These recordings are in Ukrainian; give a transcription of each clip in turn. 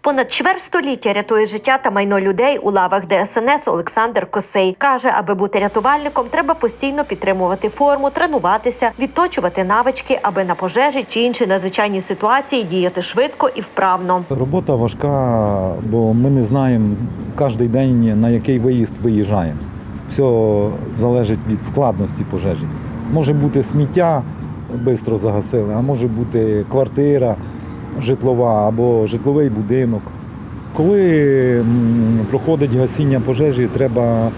Понад чверть століття рятує життя та майно людей у лавах ДСНС Олександр Косей каже, аби бути рятувальником, треба постійно підтримувати форму, тренуватися, відточувати навички, аби на пожежі чи інші надзвичайні ситуації діяти швидко і вправно. Робота важка, бо ми не знаємо кожен день на який виїзд виїжджаємо. Все залежить від складності пожежі. Може бути сміття, швидко загасили, а може бути квартира житлова або житловий будинок. Коли проходить гасіння пожежі, треба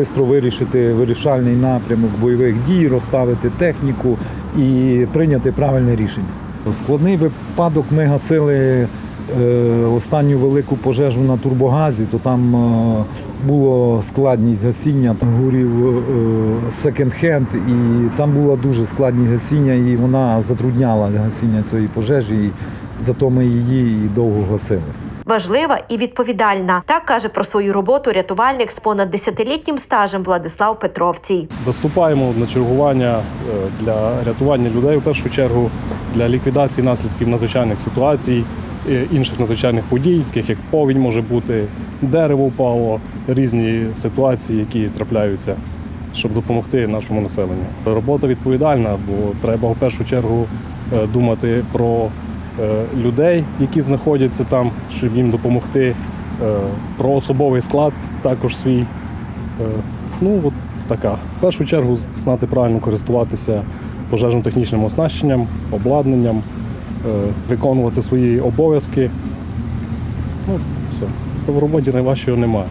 швидко вирішити вирішальний напрямок бойових дій, розставити техніку і прийняти правильне рішення. Складний випадок ми гасили е, останню велику пожежу на турбогазі, то там е, було складність гасіння, горів е, секонд-хенд, і там була дуже складність гасіння, і вона затрудняла гасіння цієї пожежі, і зато ми її і довго гасили. Важлива і відповідальна. Так каже про свою роботу рятувальник з понад десятилітнім стажем Владислав Петровцій. Заступаємо на чергування е, для рятування людей в першу чергу для ліквідації наслідків надзвичайних ситуацій, е, інших надзвичайних подій, таких як повінь може бути, дерево впало, різні ситуації, які трапляються, щоб допомогти нашому населенню. Робота відповідальна, бо треба в першу чергу е, думати про е, людей, які знаходяться там, щоб їм допомогти, е, про особовий склад також свій. Ну, от така. В першу чергу знати правильно користуватися пожежно-технічним оснащенням, обладнанням, виконувати свої обов'язки. Ну, все. То в роботі найважчого немає.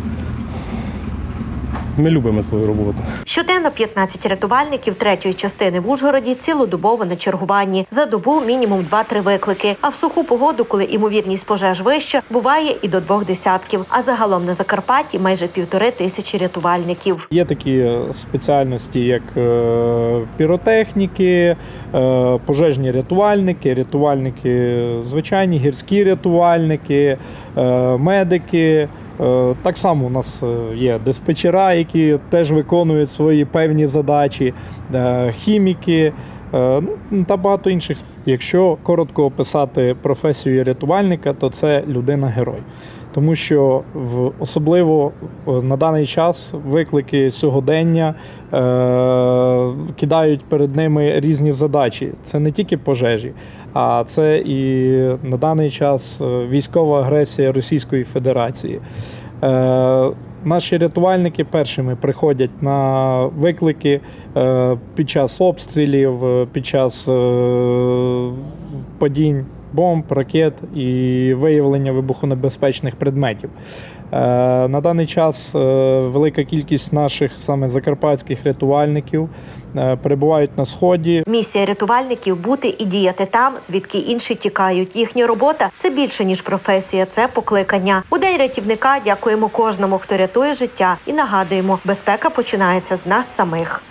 Ми любимо свою роботу. Щоденно 15 рятувальників третьої частини в Ужгороді цілодобово на чергуванні. За добу мінімум 2-3 виклики. А в суху погоду, коли імовірність пожеж вища, буває і до двох десятків. А загалом на Закарпатті майже півтори тисячі рятувальників. Є такі е, спеціальності, як е, піротехніки, е, пожежні рятувальники, рятувальники звичайні, гірські рятувальники, медики. Е, Так само у нас е, є диспетчера, які теж виконують свої певні задачі, е, хіміки. Е, Ну та багато інших. Якщо коротко описати професію рятувальника, то це людина-герой. Тому що в особливо е, на даний час виклики сьогодення е, кидають перед ними різні задачі. Це не тільки пожежі, а це і на даний час е, військова агресія Російської Федерації. Е, Наші рятувальники першими приходять на виклики е, під час обстрілів, е, під час е, падінь бомб, ракет і виявлення вибухонебезпечних предметів. Е, На даний час е, велика кількість наших саме закарпатських рятувальників е, перебувають на сході. Місія рятувальників бути і діяти там, звідки інші тікають. Їхня робота це більше ніж професія, це покликання. У день рятівника дякуємо кожному, хто рятує життя, і нагадуємо, безпека починається з нас самих.